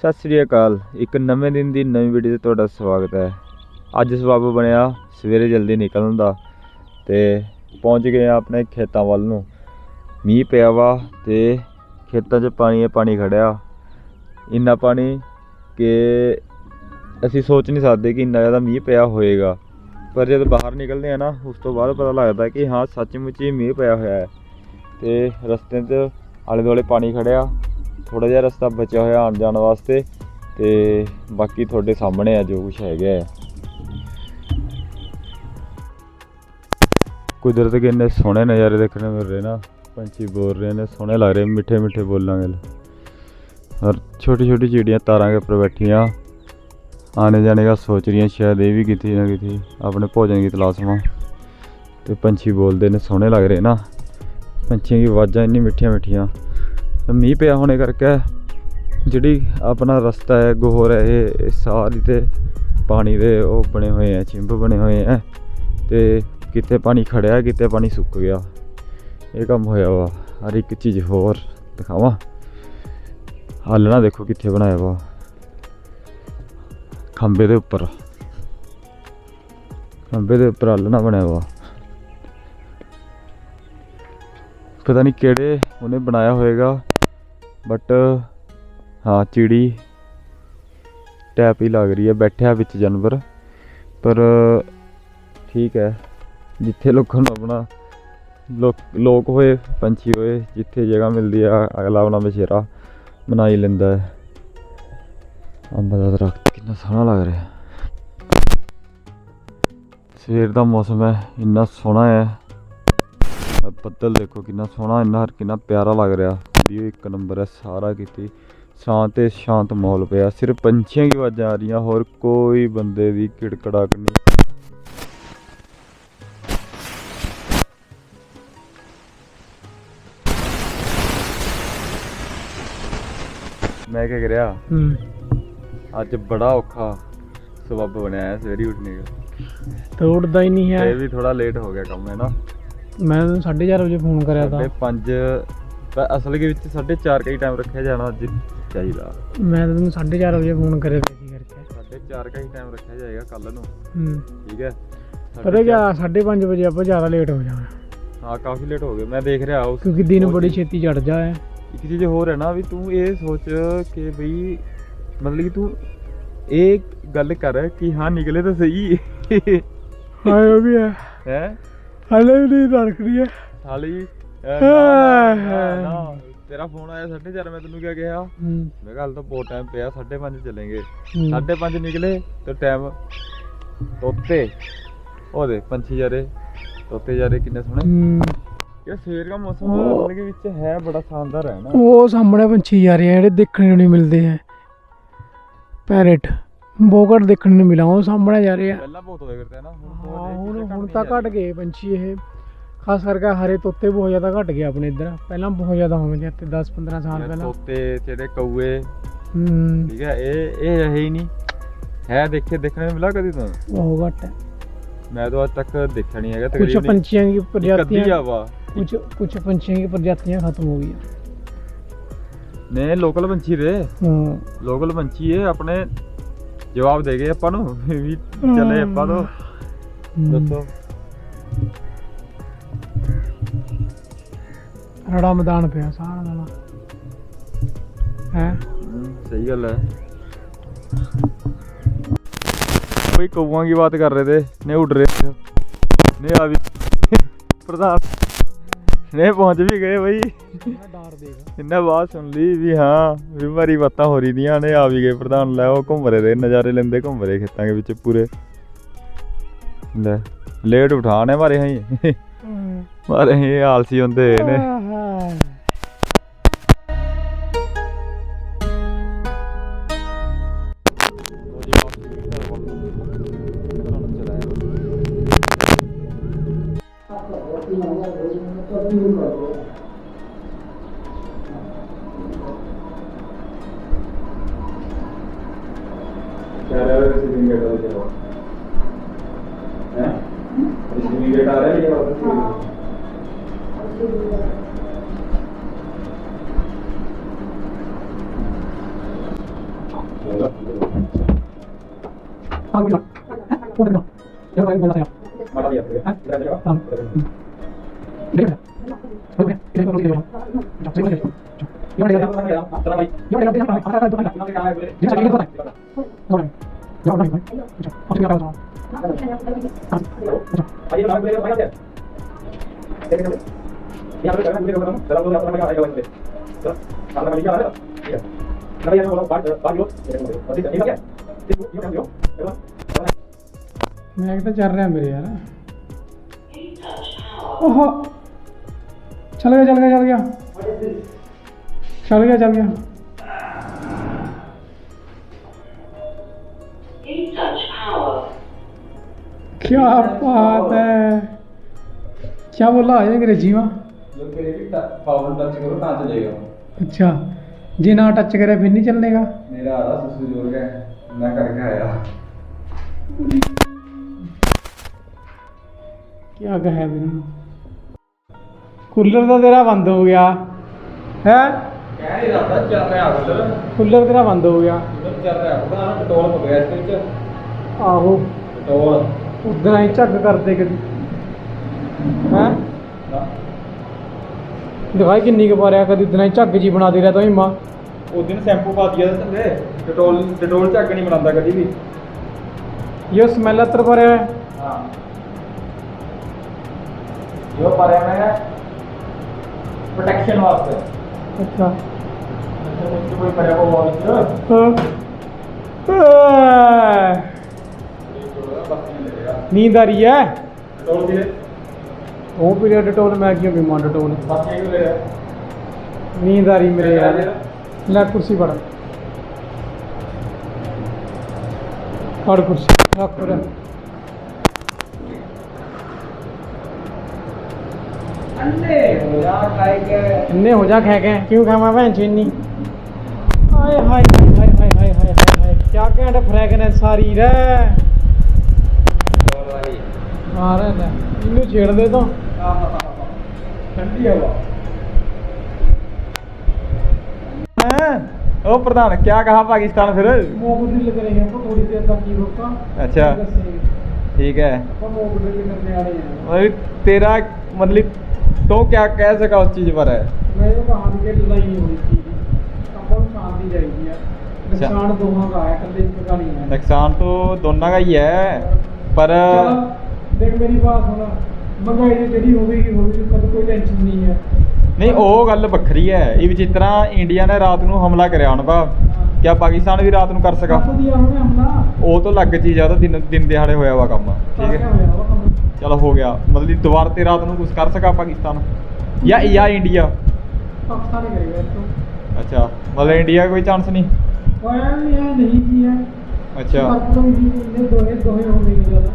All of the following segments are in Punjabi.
ਸਤਿ ਸ੍ਰੀ ਅਕਾਲ। ਇੱਕ ਨਵੇਂ ਦਿਨ ਦੀ ਨਵੀਂ ਵੀਡੀਓ 'ਤੇ ਤੁਹਾਡਾ ਸਵਾਗਤ ਹੈ। ਅੱਜ ਸਬੱਬ ਬਣਿਆ ਸਵੇਰੇ ਜਲਦੀ ਨਿਕਲਣ ਦਾ ਤੇ ਪਹੁੰਚ ਗਏ ਆ ਆਪਣੇ ਖੇਤਾਂ ਵੱਲ ਨੂੰ। ਮੀਂਹ ਪਿਆ ਵਾ ਤੇ ਖੇਤਾਂ 'ਚ ਪਾਣੀ ਹੀ ਪਾਣੀ ਖੜਿਆ। ਇੰਨਾ ਪਾਣੀ ਕਿ ਅਸੀਂ ਸੋਚ ਨਹੀਂ ਸਕਦੇ ਕਿ ਇੰਨਾ ਜ਼ਿਆਦਾ ਮੀਂਹ ਪਿਆ ਹੋਏਗਾ। ਪਰ ਜਦ ਬਾਹਰ ਨਿਕਲਦੇ ਆ ਨਾ, ਉਸ ਤੋਂ ਬਾਅਦ ਪਤਾ ਲੱਗਦਾ ਕਿ ਹਾਂ, ਸੱਚਮੁੱਚ ਹੀ ਮੀਂਹ ਪਿਆ ਹੋਇਆ ਹੈ। ਤੇ ਰਸਤੇ 'ਚ ਆਲੇ ਦੁਆਲੇ ਪਾਣੀ ਖੜਿਆ। ਥੋੜਾ ਜਿਹਾ ਰਸਤਾ ਬਚਿਆ ਹੋਇਆ ਆਉਣ ਜਾਣ ਵਾਸਤੇ ਤੇ ਬਾਕੀ ਤੁਹਾਡੇ ਸਾਹਮਣੇ ਆ ਜੋ ਕੁਝ ਹੈਗਾ ਹੈ। ਕੁਦਰਤ ਦੇ ਇੰਨੇ ਸੋਹਣੇ ਨਜ਼ਾਰੇ ਦੇਖਣ ਨੂੰ ਮਿਲ ਰਹੇ ਨਾ, ਪੰਛੀ ਬੋਲ ਰਹੇ ਨੇ, ਸੋਹਣੇ ਲੱਗ ਰਹੇ, ਮਿੱਠੇ ਮਿੱਠੇ ਬੋਲਾਂ ਗਏ ਔਰ ਛੋਟੀ ਛੋਟੀ ਚਿੜੀਆਂ ਤਾਰਾਂ ਦੇ ਉੱਪਰ ਬੈਠੀਆਂ ਆਣੇ ਜਾਣੇ ਦਾ ਸੋਚ ਰਹੀਆਂ, ਸ਼ਾਇਦ ਇਹ ਵੀ ਕਿਤੇ ਨਾ ਕਿਤੇ ਆਪਣੇ ਭੋਜਨ ਦੀ ਤਲਾਸ਼ ਮਾਂ ਤੇ ਪੰਛੀ ਬੋਲਦੇ ਨੇ, ਸੋਹਣੇ ਲੱਗ ਰਹੇ ਨਾ। ਪੰਛੀਆਂ ਦੀ ਆਵਾਜ਼ਾਂ ਇੰਨੀ ਮਿੱਠੀਆਂ ਮਿੱਠੀਆਂ। ਤੇ ਮੀਂਹ ਪਿਆ ਹੋਣੇ ਕਰਕੇ ਜਿਹੜੀ ਆਪਣਾ ਰਸਤਾ ਹੈ, ਗੋਹਰ ਹੈ, ਇਹ ਸਾਰੀ ਤੇ ਪਾਣੀ ਦੇ ਉਹ ਬਣੇ ਹੋਏ ਆ ਚਿੰਬ ਬਣੇ ਹੋਏ ਆ ਤੇ ਕਿਤੇ ਪਾਣੀ ਖੜਿਆ ਕਿਤੇ ਪਾਣੀ ਸੁੱਕ ਗਿਆ। ਇਹ ਕੰਮ ਹੋਇਆ ਵਾ, ਹਰ ਇੱਕ ਚੀਜ਼ ਹੋਰ ਦਿਖਾਵਾਂ। ਆਲਣਾ ਦੇਖੋ ਕਿੱਥੇ ਬਣਾਇਆ ਵਾ। ਖੰਬੇ ਦੇ ਉੱਪਰ। ਖੰਬੇ ਦੇ ਉੱਪਰ ਆਲਣਾ ਬਣਿਆ ਵਾ। ਪਤਾ ਨਹੀਂ ਕਿਹੜੇ ਉਹਨੇ ਬਣਾਇਆ ਹੋਵੇਗਾ ਬਟ ਹਾਂ, ਚਿੜੀ ਟੈਪ ਹੀ ਲੱਗ ਰਹੀ ਹੈ, ਬੈਠਿਆ ਵਿੱਚ ਜਾਨਵਰ। ਪਰ, ਠੀਕ ਹੈ, ਜਿੱਥੇ ਲੋਕਾਂ ਨੂੰ ਆਪਣਾ ਲੋਕ ਲੋਕ ਹੋਏ, ਪੰਛੀ ਹੋਏ, ਜਿੱਥੇ ਜਗ੍ਹਾ ਮਿਲਦੀ ਆ ਅਗਲਾ ਆਪਣਾ ਬਸੇਰਾ ਬਣਾ ਹੀ ਲੈਂਦਾ ਹੈ। ਅੰਬ ਦਾ ਦਰਖਤ ਕਿੰਨਾ ਸੋਹਣਾ ਲੱਗ ਰਿਹਾ। ਸਵੇਰ ਦਾ ਮੌਸਮ ਹੈ, ਇੰਨਾ ਸੋਹਣਾ ਹੈ। ਆਹ ਬੱਦਲ ਦੇਖੋ, ਕਿੰਨਾ ਸੋਹਣਾ, ਇੰਨਾ ਕਿੰਨਾ ਪਿਆਰਾ ਲੱਗ ਰਿਹਾ। ਵੀਡੀਓ ਇੱਕ ਨੰਬਰ ਹੈ ਸਾਰਾ ਕੀਤੀ। ਸ਼ਾਂਤ ਤੇ ਸ਼ਾਂਤ ਮਾਹੌਲ ਪਿਆ। ਸਿਰਫ ਪੰਛੀਆਂ ਦੀ ਆਵਾਜ਼ਾਂ ਆ ਰਹੀਆਂ ਹੋਰ ਕੋਈ ਬੰਦੇ ਦੀ ਕਿੜਕੜਾਕ ਨਹੀਂ। ਮੈਂ ਕੀ ਕਰਿਆ ਅੱਜ ਬੜਾ ਔਖਾ ਸਬੱਬ ਬਣਿਆ ਹੈ ਸਵੇਰੀ ਉੱਠਣੇ ਦਾ। ਤਾਂ ਉੱਠਦਾ ਹੀ ਨਹੀਂ ਇਹ ਹੈ ਵੀ ਥੋੜਾ ਲੇਟ ਹੋ ਗਿਆ ਕੰਮ ਹੈ ਨਾ? ਮੈਂ ਤੈਨੂੰ 4:30 ਵਜੇ ਫੋਨ ਕਰਿਆ ਤਾਂ। ਸਾਢੇ ਪੰਜ ਪਰ ਅਸਲ ਦੇ ਵਿੱਚ 4:30 ਕਈ ਟਾਈਮ ਰੱਖਿਆ ਜਾਣਾ ਅੱਜ ਚਾਹੀਦਾ। ਮੈਂ ਤੈਨੂੰ 4:30 ਵਜੇ ਫੋਨ ਕਰਿਆ ਤਾਂ ਕੀ ਕਰਕੇ। 4:30 ਕਈ ਟਾਈਮ ਰੱਖਿਆ ਜਾਏਗਾ ਕੱਲ ਨੂੰ। ਹੂੰ। ਠੀਕ ਹੈ? ਪਤਾ ਕਿਆ 5:30 ਵਜੇ ਆਪਾਂ ਜ਼ਿਆਦਾ ਲੇਟ ਹੋ ਜਾਣਾ। ਹਾਂ ਕਾਫੀ ਲੇਟ ਹੋ ਗਏ। ਮੈਂ ਦੇਖ ਰਿਹਾ ਉਸ ਕਿਉਂਕਿ ਦਿਨ ਬੜੀ ਛੇਤੀ ਚੜ ਜਾ ਹੈ। ਇੱਕ ਚੀਜ਼ ਹੋਰ ਹੈ ਨਾ ਵੀ ਤੂੰ ਇਹ ਸੋਚ ਕਿ ਬਈ ਮਤਲਬ ਕਿ ਤੂੰ ਇਹ ਗੱਲ ਕਰ ਕਿ ਹਾਂ ਨਿਕਲੇ ਤਾਂ ਸਹੀ। ਹਾਂ ਉਹ ਵੀ ਹੈ। ਹੈ? ਹਲੇ ਵੀ ਨਹੀਂ ਰੱਖਦੀ ਹੈ। ਹਾਲੀ ਨਾ, ਨਾ, ਨਾ, ਨਾ, ਤੇਰਾ ਫੋਨ ਆਇਆ 4:30 ਮੈਂ ਤੈਨੂੰ ਕਿਆ ਕਿਹਾ? ਹੂੰ। ਮੈਂ ਕਿਹਾ ਹਾਲੇ ਤਾਂ ਬਹੁਤ ਟਾਈਮ ਪਿਆ 5:30 ਚੱਲਾਂਗੇ। ਹੂੰ। 5:30 ਨਿਕਲੇ ਤੇ ਟਾਈਮ ਤੋਤੇ। ਉਹਦੇ ਪੰਛੀ ਜਾਰੇ ਤੋਤੇ ਜਾਰੇ ਕਿੰਨੇ ਸੋਹਣੇ। ਹੂੰ। ਯਾਰ ਸਵੇਰ ਦਾ ਮੌਸਮ ਮਤਲਬ ਕਿ ਵਿੱਚ ਹੈ ਬੜਾ ਸ਼ਾਨਦਾਰ ਹੈ ਨਾ। ਉਹ ਸਾਹਮਣੇ ਪੰਛੀ ਜਾ ਰਹੇ ਆ ਜਿਹੜੇ ਦੇਖਣ ਨੂੰ ਨਹੀਂ ਮਿਲਦੇ ਹੈ ਪੈਰਟ ਬੋਗੜ ਦੇਖਣ ਨੂੰ ਮਿਲਾ ਉਹ ਸਾਹਮਣੇ ਜਾ ਰਹੇ ਆ। ਪਹਿਲਾਂ ਬਹੁਤ ਹੋਇਆ ਕਰਦਾ ਨਾ ਹੁਣ ਬਹੁਤ ਹਾਂ ਹੁਣ ਚੀਜ਼ਾਂ ਹੁਣ ਘੱਟਦੀਆਂ ਤਾਂ ਘਟ ਗਏ ਪੰਛੀ ਇਹ। ਖਾਸ ਕਰਕੇ ਹਰੇ ਤੋਤੇ ਬਹੁਤ ਜ਼ਿਆਦਾ ਘਟ ਗਏ ਆਪਣੇ ਇੱਧਰ। ਪਹਿਲਾਂ ਬਹੁਤ ਜ਼ਿਆਦਾ ਹੋਵੇਂ ਤੇ 10 15 ਸਾਲ ਪਹਿਲਾਂ। ਤੋਤੇ ਜਿਹੜੇ ਕੌਏ ਠੀਕ ਹੈ ਇਹ ਇਹ ਰਹੇ ਹੀ ਨਹੀਂ। ਹੈ ਦੇਖੇ ਦੇਖਣੇ ਮਿਲਾ ਕਦੀ ਤਾਂ ਬਹੁਤ ਘਟ ਮੈਂ ਤਾਂ ਅੱਜ ਤੱਕ ਦੇਖਿਆ ਨਹੀਂ ਹੈਗਾ ਕੁਝ ਪੰਛੀਆਂ ਦੀ ਪ੍ਰਜਾਤੀਆਂ ਕੁਝ ਕੁਝ ਪੰਛੀਆਂ ਦੀ ਪ੍ਰਜਾਤੀਆਂ ਖਤਮ ਹੋ ਗਈਆਂ। ਨੇ ਲੋਕਲ ਪੰਛੀ ਦੇ ਹਾਂ। ਲੋਕਲ ਪੰਛੀ ਇਹ ਆਪਣੇ ਜਵਾਬ ਦੇ ਗਏ ਆਪਾਂ ਨੂੰ। ਵੀ ਚਲੇ ਆਪਾਂ ਤੋਂ। ਦੱਸੋ। ਰੜਾ ਮੈਦਾਨ ਪਿਆ ਸਾਰਾ ਨਾਲ ਹੈ ਸਹੀ ਗੱਲ ਹੈ कोई कौआ की बात कर रहे थे ने उड़ रहे थे ने आ भी प्रधान ने पहुंच भी गए भाई इन्हें बात सुन ली भी हाँ भी मारी बातें हो रही थी ने आ भी गए प्रधान लै वो घूम रहे थे नज़ारे लेंदे घूम रहे खेतों के बिच पूरे ले लेट उठा ने मारे हाँ ਪਰ ਇਹ ਆਲਸੀ ਹੁੰਦੇ ਨੇ Yeah, that was the thing that I was Secretaria lleva Ah, bueno. Bueno, ya va a ir la señora. Maravilla, ¿eh? Gracias. Ah, mira. Oye, ¿qué te digo? Ya se me dio. Yo le digo, hasta la vez. Yo le digo, hasta la vez. Yo le digo, hasta la vez. Yo le digo, hasta la vez. Yo le digo, hasta la vez. Yo le digo, hasta la vez. Yo le digo, hasta la vez. అయ్యో నాకు వేరే పైన मैं तो चल रहा है मेरे यार ओहो चल गया चल गया चल गया चल गया चल गया ਕੀ ਬਾਤ ਹੈ। ਕੀ ਬੋਲਾ है अंग्रेजी में जब करेगी पावर टच करो ना चलेगा अच्छा जे ना टच करे फिर नहीं चलेगा मेरा आ रहा ससुर जोर का है मैं करके आया क्या कहा मैंने ਕੂਲਰ ਤਾਂ ਤੇਰਾ ਬੰਦ ਹੋ ਗਿਆ। ਹੈ? ਕਹਿ ਨਹੀਂ ਰਹਾ ਚੱਲ ਰਿਹਾ ਉਧਰ ਕੂਲਰ ਤੇਰਾ ਬੰਦ ਹੋ ਗਿਆ। ਉਧਰ ਚੱਲ ਰਿਹਾ ਉਹਦਾ ਨਾ ਪੈਟਰੋਲ ਪਕ ਗਿਆ ਇਸ ਵਿੱਚ। ਆਹੋ। ਪੈਟਰੋਲ ਉਦਾਂ ਹੀ ਝੱਗ ਕਰਦੇ ਕਦੀ। ਹੈ? ਦਿਖਾਈ ਕਿੰਨੀ ਕੁ ਵਾਰਿਆ ਕਦੀ ਉਦਾਂ ਹੀ ਝੱਗ ਜੀ ਬਣਾਦੀ ਰਿਹਾ ਤਾਂ ਮਾਂ। ਉਹ ਦਿਨ ਸ਼ੈਂਪੂ ਪਾ ਦਿਆ ਥੱਲੇ ਡਟੋਲ ਡਟੋਲ ਝੱਗ ਨਹੀਂ ਬਣਾਉਂਦਾ ਕਦੀ ਵੀ। ਇਹ ਸਮੈਲ ਅਤਰ ਭਰਿਆ ਹੈ ਹਾਂ। ਇਹ ਭਰਿਆ ਮੈਂ ਪ੍ਰੋਟੈਕਸ਼ਨ ਵਾਸਤੇ। ਅੱਛਾ। ਅੱਛਾ ਕੋਈ ਭਰਿਆ ਹੋਇਆ ਵਾਲ ਹਾਂ। ਨੀਂਦ ਆ ਰਹੀ ਹੈ? ਡਟੋਲ ਪੀ ਲੈ ਉਹ ਪੀਰੀਅਡ ਡਟੋਲ ਮੈਂ ਕਿਉਂ ਪੀਵਾਂ ਡਟੋਲ ਬਸ ਇਹ ਲੈ ਨੀਂਦ ਆ ਰਹੀ ਮੇਰੇ ਯਾਰ। ਲੈ ਕੁਰਸੀ ਫੜ। ਫੜ ਕੁਰਸੀ ਰੱਖ ਫਿਰ ਇੰਨੇ ਹੋ ਜਾ ਖੈ ਕੇ। ਕਿਉਂ ਖਾਵਾਂ ਭੈਣ ਚੀਨੀ ਆਏ ਹਾਏ ਹਾਏ ਹਾਏ ਹਾਏ ਹਾਏ ਹਾਏ ਕਿਆ ਕਹਿੰਦਾ ਫ੍ਰੈਗਨੈਂਸ ਸਾਰੀ ਰਹਿ। ਮਾਰ ਇਹਨੂੰ ਛੇੜ ਦੇ ਠੰਡੀ ਹਵਾ। प्रधान क्या कहा पाकिस्तान फिर अच्छा ठीक है तेरा मतलब तो क्या कह सका उस चीज़ पर नुकसान है नुकसान तो दोनों का ही है पर ਦੇਖ ਮੇਰੀ ਬਾਤ ਸੁਣ। ਮਹਿੰਗਾਈ ਦੀ ਜਿਹੜੀ ਹੋਵੇਗੀ ਹੋਵੇਗੀ ਕਦ ਕੋਈ ਟੈਨਸ਼ਨ ਨਹੀਂ ਹੈ। ਨਹੀਂ ਉਹ ਗੱਲ ਵੱਖਰੀ ਹੈ। ਇਹ ਵੀ ਜਿਸ ਤਰ੍ਹਾਂ ਇੰਡੀਆ ਨੇ ਰਾਤ ਨੂੰ ਹਮਲਾ ਕਰਿਆ ਹੁਣ ਬਾ ਕਿਆ ਪਾਕਿਸਤਾਨ ਵੀ ਰਾਤ ਨੂੰ ਕਰ ਸਕਾ? ਹਮਲਾ? ਉਹ ਤੋਂ ਲੱਗ ਚੀਜ਼ ਆ ਤਾਂ ਦਿਨ ਦਿਨ ਦਿਹਾੜੇ ਹੋਇਆ ਵਾ ਕੰਮ। ਠੀਕ ਹੈ। ਚਲੋ ਹੋ ਗਿਆ। ਮਤਲਬ ਦੁਬਾਰਾ ਤੇ ਰਾਤ ਨੂੰ ਕੁਝ ਕਰ ਸਕਾ ਪਾਕਿਸਤਾਨ? ਜਾਂ ਜਾਂ ਇੰਡੀਆ ਪਾਕਿਸਤਾਨ ਹੀ ਕਰੇਗਾ ਇਸ ਤੋਂ ਅੱਛਾ। ਮਤਲਬ ਇੰਡੀਆ ਕੋਈ ਚਾਂਸ ਨਹੀਂ? ਹੋਇਆ ਨਹੀਂ ਹੈ ਨਹੀਂ ਕੀ ਹੈ ਅੱਛਾ। ਤਾਂ ਦੋਹੇ ਦੋਹੇ ਨਹੀਂ ਜ਼ਿਆਦਾ।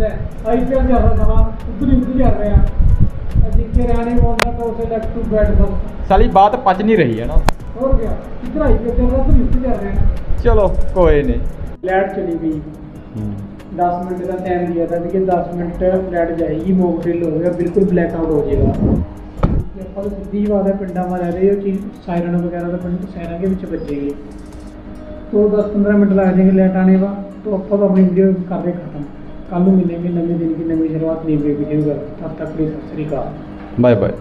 ഐ പി എൽ ഇറങ്ങണം ഒത്തിരി ഒത്തിരി അറിയാം जिनके रहने वो उनका तो उसे लेफ्ट टू बैट दो साली बात पच नहीं रही है ना और क्या इतना ही चल रहा तो यूपी जा रहे हैं चलो कोई नहीं फ्लैट चली गई दस मिनट का टाइम दिया था कि दस मिनट फ्लैट जाएगी मोक ड्रिल हो गया बिल्कुल ब्लैक आउट हो जाएगा ਆਪਾਂ ਨੂੰ ਸਿੱਧੀ ਬਾਤ ਹੈ ਪਿੰਡਾਂ ਵਾਲੇ ਰਹੇ ਉਹ ਚੀਜ਼ ਸਾਇਰਨ ਵਗੈਰਾ ਦਾ ਪਿੰਡ ਸਾਇਰਾਂ ਦੇ ਵਿੱਚ ਵੱਜੇਗੀ ਤੋਂ 10 15 ਮਿੰਟ ਲੱਗ ਜਾਣਗੇ ਲੈਟ ਆਣੇ ਵਾ ਤੋਂ ਆਪਾਂ ਤਾਂ ਆਪਣੀ ਵੀਡੀਓ ਕਰਦੇ ਖਤਮ ਕੱਲ ਨੂੰ ਨਵੇਂ ਦਿਨ ਦੀ ਨਵੀਂ ਸ਼ੁਰੂਆਤ ਨਵੇਂ ਵੀਡੀਓ ਕਰ। ਤਦ ਤੱਕ ਲਈ ਸਤਿ ਸ੍ਰੀ ਅਕਾਲ। Bye bye.